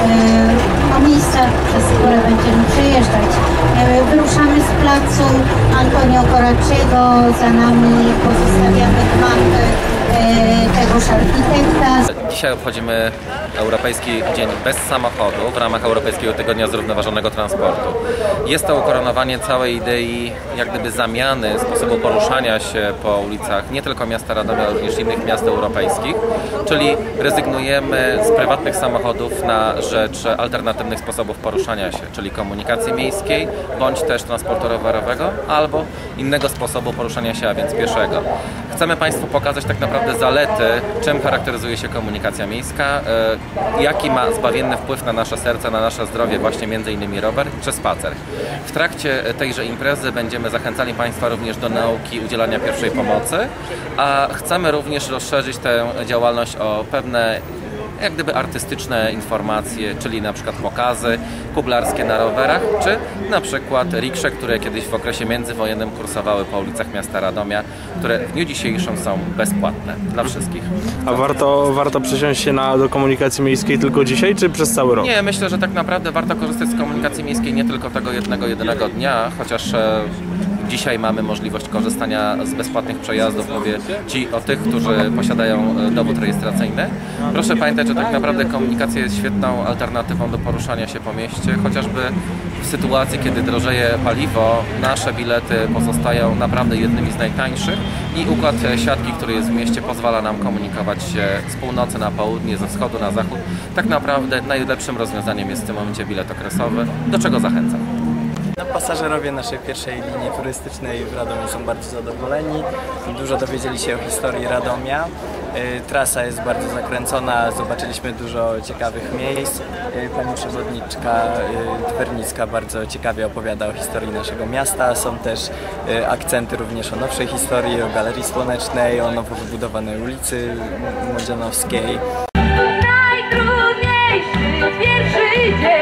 e, po miejscach, przez które będziemy przejeżdżać. E, Wyruszamy z placu Antonio Coracciego, za nami pozostawiamy gmach e, tegoż architekta. Dzisiaj obchodzimy Europejski Dzień bez samochodu w ramach Europejskiego Tygodnia Zrównoważonego Transportu. Jest to ukoronowanie całej idei jak gdyby zamiany sposobu poruszania się po ulicach nie tylko miasta Radomia, ale również innych miast europejskich, czyli rezygnujemy z prywatnych samochodów na rzecz alternatywnych sposobów poruszania się, czyli komunikacji miejskiej bądź też transportu rowerowego albo innego sposobu poruszania się, a więc pieszego. Chcemy Państwu pokazać tak naprawdę zalety, czym charakteryzuje się komunikacja miejska, e, jaki ma zbawienny wpływ na nasze serce, na nasze zdrowie właśnie między innymi rower czy spacer. W trakcie tejże imprezy będziemy zachęcali Państwa również do nauki udzielania pierwszej pomocy, a chcemy również rozszerzyć tę działalność o pewne jak gdyby artystyczne informacje, czyli na przykład pokazy kuglarskie na rowerach, czy na przykład riksze, które kiedyś w okresie międzywojennym kursowały po ulicach miasta Radomia, które w dniu dzisiejszym są bezpłatne dla wszystkich. A warto, warto przesiąść się na, do komunikacji miejskiej tylko dzisiaj, czy przez cały rok? Nie, myślę, że tak naprawdę warto korzystać z komunikacji miejskiej nie tylko tego jednego, jedynego dnia, chociaż e, dzisiaj mamy możliwość korzystania z bezpłatnych przejazdów, mówię Ci o tych, którzy posiadają e, dowód rejestracyjny. Proszę pamiętać, że tak naprawdę komunikacja jest świetną alternatywą do poruszania się po mieście, chociażby w sytuacji, kiedy drożeje paliwo, nasze bilety pozostają naprawdę jednymi z najtańszych i układ siatki, który jest w mieście pozwala nam komunikować się z północy na południe, ze wschodu na zachód. Tak naprawdę najlepszym rozwiązaniem jest w tym momencie bilet okresowy, do czego zachęcam. No, pasażerowie naszej pierwszej linii turystycznej w Radomiu są bardzo zadowoleni. Dużo dowiedzieli się o historii Radomia. Y, trasa jest bardzo zakręcona, zobaczyliśmy dużo ciekawych miejsc. Y, pani przewodniczka y, Twernicka bardzo ciekawie opowiada o historii naszego miasta. Są też akcenty również o nowszej historii, o Galerii Słonecznej, o nowo wybudowanej ulicy Młodzianowskiej. Najtrudniejszy, to pierwszy dzień.